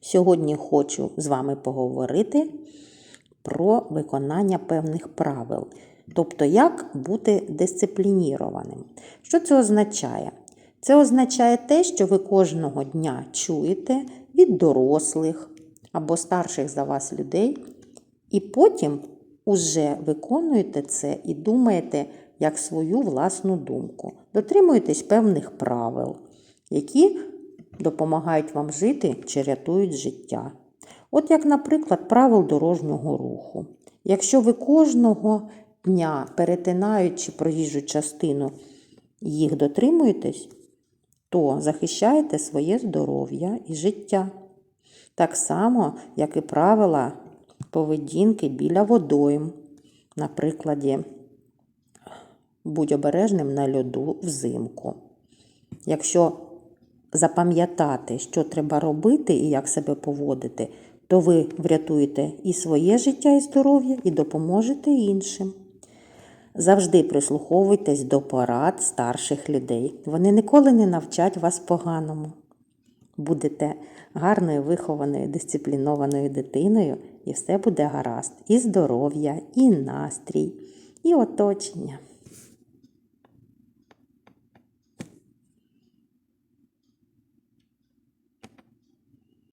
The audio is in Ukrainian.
Сьогодні хочу з вами поговорити про виконання певних правил, тобто як бути дисциплінірованим. Що це означає? Це означає те, що ви кожного дня чуєте від дорослих або старших за вас людей, і потім уже виконуєте це і думаєте як свою власну думку. Дотримуєтесь певних правил, які допомагають вам жити чи рятують життя. От як, наприклад, правил дорожнього руху. Якщо ви кожного дня, перетинаючи проїжджу частину, їх дотримуєтесь, то захищаєте своє здоров'я і життя. Так само, як і правила поведінки біля водойм. На прикладі, будь обережним на льоду взимку. Якщо запам'ятати, що треба робити і як себе поводити, то ви врятуєте і своє життя і здоров'я, і допоможете іншим. Завжди прислуховуйтесь до порад старших людей. Вони ніколи не навчать вас поганому. Будете гарною, вихованою, дисциплінованою дитиною, і все буде гаразд. І здоров'я, і настрій, і оточення.